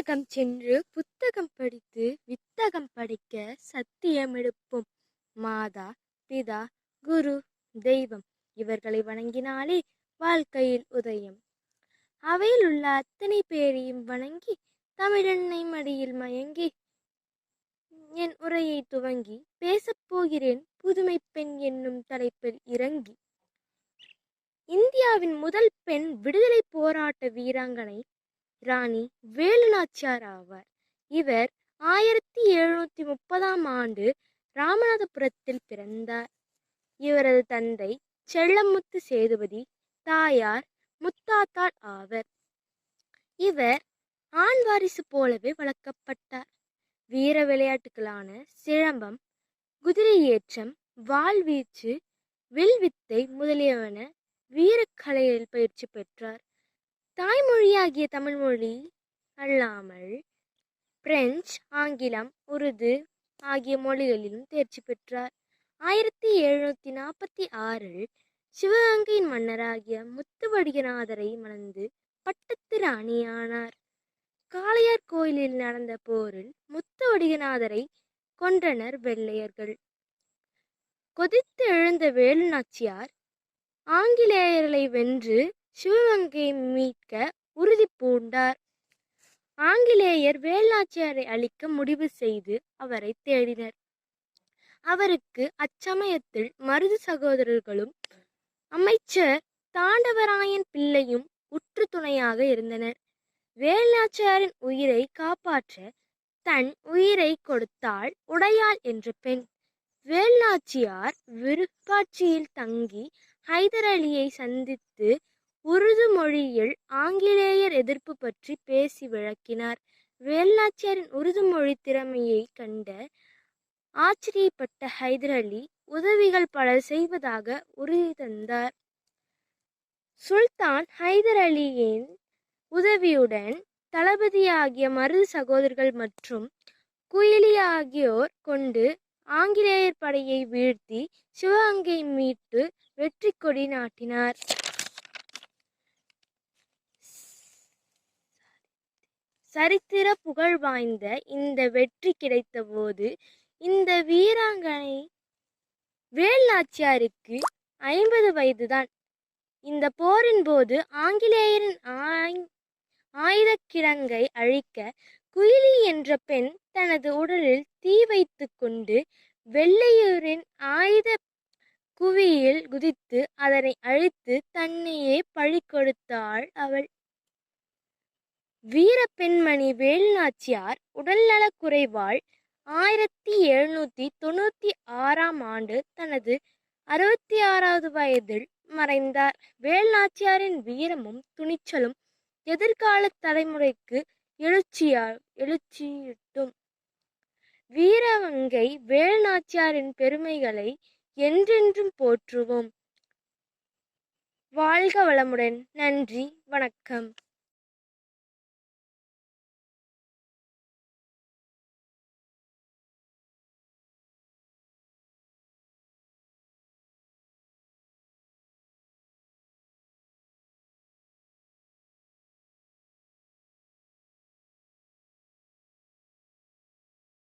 விண்ணகம் சென்று புத்தகம் படித்து வித்தகம் படிக்க சத்தியம் எடுப்போம். மாதா பிதா குரு தெய்வம் இவர்களை வணங்கினாலே வாழ்க்கையில் உதயம். அவையில் உள்ள அத்தனை பேரையும் வணங்கி தமிழெண்ணை மடியில் மயங்கி என் உரையை துவங்கி பேசப்போகிறேன் புதுமை பெண் என்னும் தலைப்பில் இறங்கி. இந்தியாவின் முதல் பெண் விடுதலை போராட்ட வீராங்கனை ராணி வேலுநாச்சியார் ஆவார். இவர் ஆயிரத்தி எழுநூத்தி முப்பதாம் ஆண்டு ராமநாதபுரத்தில் பிறந்தார். இவரது தந்தை செல்லமுத்து சேதுபதி தாயார் முத்தாத்தாள் ஆவர். இவர் ஆண் வாரிசு போலவே வளர்க்கப்பட்டார். வீர விளையாட்டுகளான சிலம்பம் குதிரை ஏற்றம் வாள்வீச்சு வில்வித்தை முதலியவன வீரக்கலையில் பயிற்சி பெற்றார். தாய்மொழியாகிய தமிழ்மொழி அல்லாமல் பிரெஞ்சு ஆங்கிலம் உருது ஆகிய மொழிகளிலும் தேர்ச்சி பெற்றார். ஆயிரத்தி எழுநூற்றி நாற்பத்தி ஆறில் சிவகங்கையின் மன்னராகிய முத்துவடிகநாதரை மணந்து பட்டத்து ராணியானார் காளையார் கோயிலில் நடந்த போரில் முத்துவடிகநாதரை கொன்றனர் வெள்ளையர்கள். கொதித்து எழுந்த வேலு நாச்சியார் ஆங்கிலேயர்களை வென்று சிவ மீட்க உறுதி பூண்டார் ஆங்கிலேயர் வேலுநாச்சியாரை அழிக்க முடிவு செய்து அவரை தேடினர். அவருக்கு அச்சமயத்தில் மருது சகோதரர்களும் அமைச்சர் தாண்டவராயன் பிள்ளையும் உற்று துணையாக இருந்தனர். வேலாச்சாரின் உயிரை காப்பாற்ற தன் உயிரை கொடுத்தாள் உடையாள் என்ற பெண். வேல்நாச்சியார் விருப்பாட்சியில் தங்கி ஹைதர் அலியை சந்தித்து உருது மொழியில் ஆங்கிலேயர் எதிர்ப்பு பற்றி பேசி விளக்கினார். வேலாச்சியாரின் உருது மொழி திறமையை கண்ட ஆச்சரியப்பட்ட ஹைதர் அலி உதவிகள் பல செய்வதாக உறுதி தந்தார். சுல்தான் ஹைதர் அலியின் உதவியுடன் தளபதியாகிய மருது சகோதரர்கள் மற்றும் குயிலி ஆகியோர் கொண்டு ஆங்கிலேயர் படையை வீழ்த்தி சிவகங்கை மீட்டு வெற்றி கொடி நாட்டினார். சரித்திர புகழ் வாய்ந்த இந்த வெற்றி கிடைத்தபோது இந்த வீராங்கனை வேல்நாச்சியாருக்கு ஐம்பது வயதுதான். இந்த போரின் போது ஆங்கிலேயரின் ஆய்- ஆயுதக் அழிக்க குயிலி என்ற பெண் தனது உடலில் தீ வைத்து கொண்டு வெள்ளையூரின் ஆயுத குவியில் குதித்து அதனை அழித்து தன்னையே பழி கொடுத்தாள் அவள். வீர பெண்மணி வேலுநாச்சியார் உடல்நலக் குறைவால் ஆயிரத்தி எழுநூற்றி தொண்ணூற்றி ஆறாம் ஆண்டு தனது அறுபத்தி ஆறாவது வயதில் மறைந்தார். வேலுநாச்சியாரின் வீரமும் துணிச்சலும் எதிர்கால தலைமுறைக்கு எழுச்சியா எழுச்சியிட்டும். வீரவங்கை வேலுநாச்சியாரின் பெருமைகளை என்றென்றும் போற்றுவோம். வாழ்க வளமுடன். நன்றி. வணக்கம்.